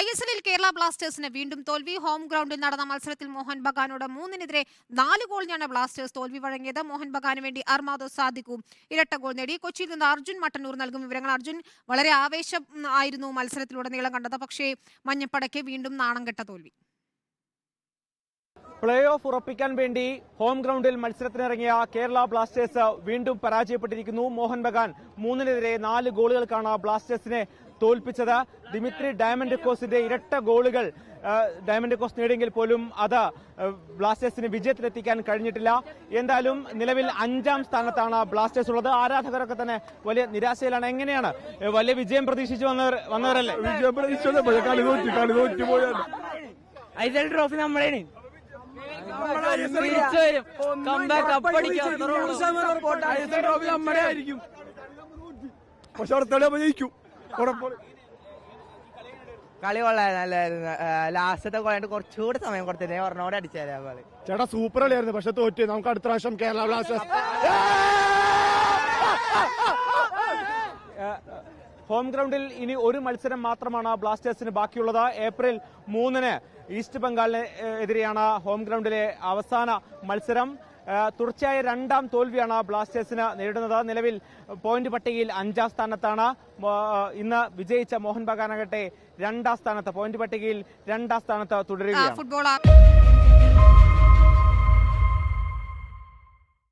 I S എല്ലിൽ കേരള ബ്ലാസ്റ്റേഴ്സിന് വീണ്ടും തോൽവി. ഹോം ഗ്രൗണ്ടിൽ നടന്ന മത്സരത്തിൽ മോഹൻ ബഗാനോട് മൂന്നിനെതിരെ നാല് ഗോളിനാണ് ബ്ലാസ്റ്റേഴ്സ് തോൽവി വഴങ്ങിയത്. മോഹൻ ബഗാന് വേണ്ടി അർമാദോ സാദിഖും ഇരട്ട ഗോൾ നേടി. കൊച്ചിയിൽ നിന്ന് അർജുൻ മട്ടന്നൂർ നൽകും വിവരങ്ങൾ. അർജുൻ വളരെ ആവേശം ആയിരുന്നു മത്സരത്തിലുടനീളം കണ്ടത്. പക്ഷേ മഞ്ഞപ്പടയ്ക്ക് വീണ്ടും നാണം കെട്ട തോൽവി. പ്ലേ ഓഫ് ഉറപ്പിക്കാൻ വേണ്ടി ഹോം ഗ്രൗണ്ടിൽ മത്സരത്തിനിറങ്ങിയ കേരള ബ്ലാസ്റ്റേഴ്സ് വീണ്ടും പരാജയപ്പെട്ടിരിക്കുന്നു. മോഹൻ ബഗാൻ മൂന്നിനെതിരെ നാല് ഗോളുകൾക്കാണ് ബ്ലാസ്റ്റേഴ്സിനെ തോൽപ്പിച്ചത്. ദിമിത്രി ഡയമണ്ട് കോസിന്റെ ഇരട്ട ഗോളുകൾ ഡയമണ്ട് കോസ് നേടിയെങ്കിൽ പോലും അത് ബ്ലാസ്റ്റേഴ്സിന് വിജയത്തിലെത്തിക്കാൻ കഴിഞ്ഞിട്ടില്ല. എന്തായാലും നിലവിൽ അഞ്ചാം സ്ഥാനത്താണ് ബ്ലാസ്റ്റേഴ്സ് ഉള്ളത്. ആരാധകരൊക്കെ തന്നെ വലിയ നിരാശയിലാണ്. എങ്ങനെയാണ് വലിയ വിജയം പ്രതീക്ഷിച്ചു വന്നവർ വന്നവരല്ലേ? വിജയം പ്രതീക്ഷിച്ചത് പക്ഷേ കളി തോറ്റു കളി തോറ്റു പോയാണ്. ഐ ട്രോഫി നമ്മളേണ്. തിരിച്ചു വരും കമ്പാക്ക് അപ്പടിക്കാം. നമ്മുടെ ആയിരിക്കും പക്ഷെ അടുത്ത കളി ജയിക്കും. കളി കൊള്ളായിരുന്നു ലാസ്റ്റത്തെ കൊള്ളാണ്ട് കുറച്ചുകൂടി സമയം കൊടുത്തിരുന്നേ ഒരെണ്ണോടെ അടിച്ചാലേ കളി ചേട്ടാ സൂപ്പർ കളിയായിരുന്നു. പക്ഷെ തോറ്റ്. നമുക്ക് അടുത്ത പ്രാവശ്യം കേരള ബ്ലാസ്റ്റേഴ്സ്. ഹോം ഗ്രൗണ്ടിൽ ഇനി ഒരു മത്സരം മാത്രമാണ് ബ്ലാസ്റ്റേഴ്സിന് ബാക്കിയുള്ളത്. ഏപ്രിൽ മൂന്നിന് ഈസ്റ്റ് ബംഗാളിന് എതിരെയാണ് ഹോം ഗ്രൗണ്ടിലെ അവസാന മത്സരം. തുടർച്ചയായ രണ്ടാം തോൽവിയാണ് ബ്ലാസ്റ്റേഴ്സിന് നേരിടുന്നത്. നിലവിൽ പോയിന്റ് പട്ടികയിൽ അഞ്ചാം സ്ഥാനത്താണ്. ഇന്ന് വിജയിച്ച മോഹൻ ബഗാനാകട്ടെ രണ്ടാം സ്ഥാനത്ത്. പോയിന്റ് പട്ടികയിൽ രണ്ടാം സ്ഥാനത്ത് തുടരുകയാണ്.